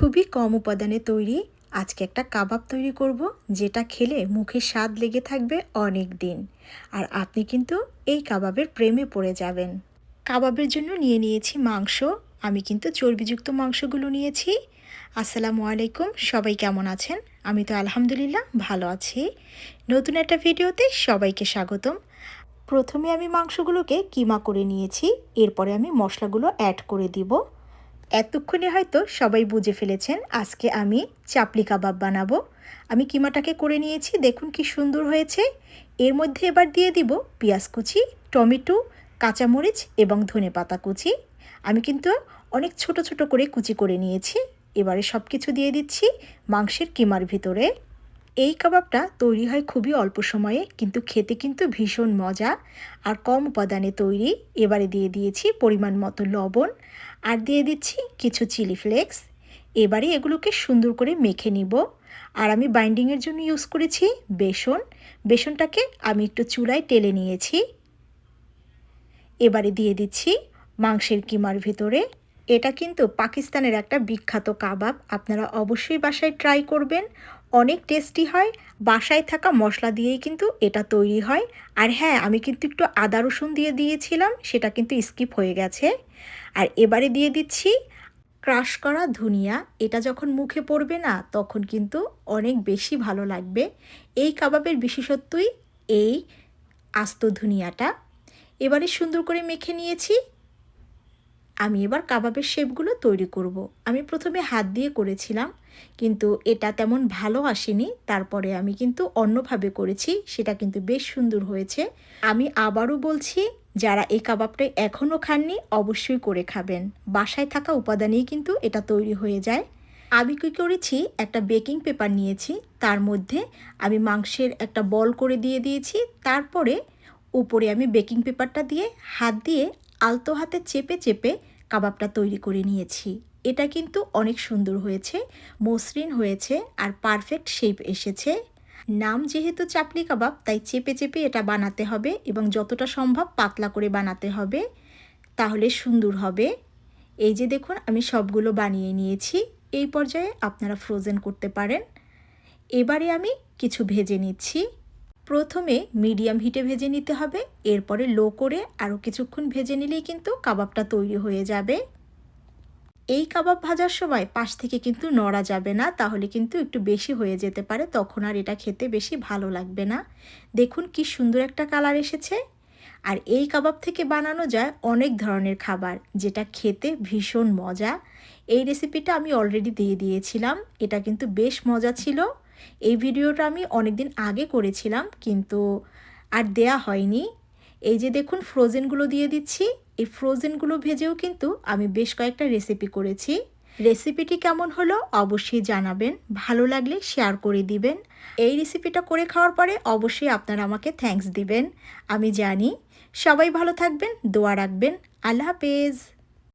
খুবই কম উপাদানে তৈরি আজকে একটা কাবাব তৈরি করব, যেটা খেলে মুখে স্বাদ লেগে থাকবে অনেক দিন। আর আপনি কিন্তু এই কাবাবের প্রেমে পড়ে যাবেন। কাবাবের জন্য নিয়ে নিয়েছি মাংস, আমি কিন্তু চর্বিযুক্ত মাংসগুলো নিয়েছি। আসসালামু আলাইকুম, সবাই কেমন আছেন? আমি তো আলহামদুলিল্লাহ ভালো আছি। নতুন একটা ভিডিওতে সবাইকে স্বাগতম। প্রথমে আমি মাংসগুলোকে কিমা করে নিয়েছি, এরপরে আমি মশলাগুলো অ্যাড করে দিব। এতক্ষণে হয়তো সবাই বুঝে ফেলেছেন আজকে আমি চাপলি কাবাব বানাবো। আমি কিমাটাকে করে নিয়েছি, দেখুন কি সুন্দর হয়েছে। এর মধ্যে এবার দিয়ে দিব পেঁয়াজ কুচি, টমেটো, কাঁচামরিচ এবং ধনে পাতা কুচি। আমি কিন্তু অনেক ছোট ছোট করে কুচি করে নিয়েছি। এবারে সব কিছু দিয়ে দিচ্ছি মাংসের কিমার ভিতরে। এই কাবাবটা তৈরি হয় খুবই অল্প সময়ে, কিন্তু খেতে কিন্তু ভীষণ মজা। আর কম উপাদানে তৈরি। এবারে দিয়ে দিয়েছি পরিমাণ মতো লবণ। আর দিয়ে দিচ্ছি কিছু চিলি ফ্লেক্স। এবারে এগুলোকে সুন্দর করে মেখে নিব। আর আমি বাইন্ডিংয়ের জন্য ইউজ করেছি বেসন। বেসনটাকে আমি একটু চুলায় টেলে নিয়েছি। এবারে দিয়ে দিচ্ছি মাংসের কিমার ভিতরে। এটা কিন্তু পাকিস্তানের একটা বিখ্যাত কাবাব। আপনারা অবশ্যই বাসায় ট্রাই করবেন। অনেক টেস্টি হয়, বাসায় থাকা মশলা দিয়েই কিন্তু এটা তৈরি হয়। আর হ্যাঁ আমি কিন্তু একটু আদা রসুন দিয়ে দিয়েছিলাম, সেটা কিন্তু স্কিপ হয়ে গেছে। আর এবারে দিয়ে দিচ্ছি ক্রাশ করা ধনিয়া। এটা যখন মুখে পড়বে না, তখন কিন্তু অনেক বেশি ভালো লাগবে। এই কাবাবের বিশেষত্বই এই আস্ত ধনিয়াটা। এবারে সুন্দর করে মেখে নিয়েছি। আমি এবার কাবাবের শেপগুলো তৈরি করব। আমি প্রথমে হাত দিয়ে করেছিলাম, কিন্তু এটা তেমন ভালো আসেনি। তারপরে আমি কিন্তু অন্যভাবে করেছি, সেটা কিন্তু বেশ সুন্দর হয়েছে। আমি আবারও বলছি, যারা এই কাবাবটা এখনও খাননি, অবশ্যই করে খাবেন। বাসায় থাকা উপাদানেই কিন্তু এটা তৈরি হয়ে যায়। আমি কী করেছি, একটা বেকিং পেপার নিয়েছি, তার মধ্যে আমি মাংসের একটা বল করে দিয়ে দিয়েছি। তারপরে উপরে আমি বেকিং পেপারটা দিয়ে হাত দিয়ে আলতো হাতে চেপে চেপে কাবাবটা তৈরি করে নিয়েছি। এটা কিন্তু অনেক সুন্দর হয়েছে, মসৃণ হয়েছে আর পারফেক্ট শেপ এসেছে। নাম যেহেতু চাপলি কাবাব, তাই চেপে চেপে এটা বানাতে হবে এবং যতটা সম্ভব পাতলা করে বানাতে হবে, তাহলে সুন্দর হবে। এই যে দেখুন, আমি সবগুলো বানিয়ে নিয়েছি। এই পর্যায়ে আপনারা ফ্রোজেন করতে পারেন। এবারে আমি কিছু ভেজে নিচ্ছি। প্রথমে মিডিয়াম হিটে ভেজে নিতে হবে, এরপরে লো করে আরও কিছুক্ষণ ভেজে নিলেই কিন্তু কাবাবটা তৈরি হয়ে যাবে। এই কাবাব ভাজার সময় পাশ থেকে কিন্তু নড়া যাবে না, তাহলে কিন্তু একটু বেশি হয়ে যেতে পারে, তখন আর এটা খেতে বেশি ভালো লাগবে না। দেখুন কি সুন্দর একটা কালার এসেছে। আর এই কাবাব থেকে বানানো যায় অনেক ধরনের খাবার, যেটা খেতে ভীষণ মজা। এই রেসিপিটা আমি অলরেডি দিয়ে দিয়েছিলাম, এটা কিন্তু বেশ মজা ছিল। এই ভিডিওটা আমি অনেক দিন আগে করেছিলাম, কিন্তু আর দেয়া হয়নি। এই যে দেখুন ফ্রোজেনগুলো দিয়ে দিচ্ছি। এই ফ্রোজেনগুলো ভেজেও কিন্তু আমি বেশ কয়েকটা রেসিপি করেছি। রেসিপিটি কেমন হলো অবশ্যই জানাবেন। ভালো লাগলে শেয়ার করে দিবেন। এই রেসিপিটা করে খাওয়ার পরে অবশ্যই আপনারা আমাকে থ্যাঙ্কস দিবেন। আমি জানি। সবাই ভালো থাকবেন, দোয়া রাখবেন। আল্লাহ হাফেজ।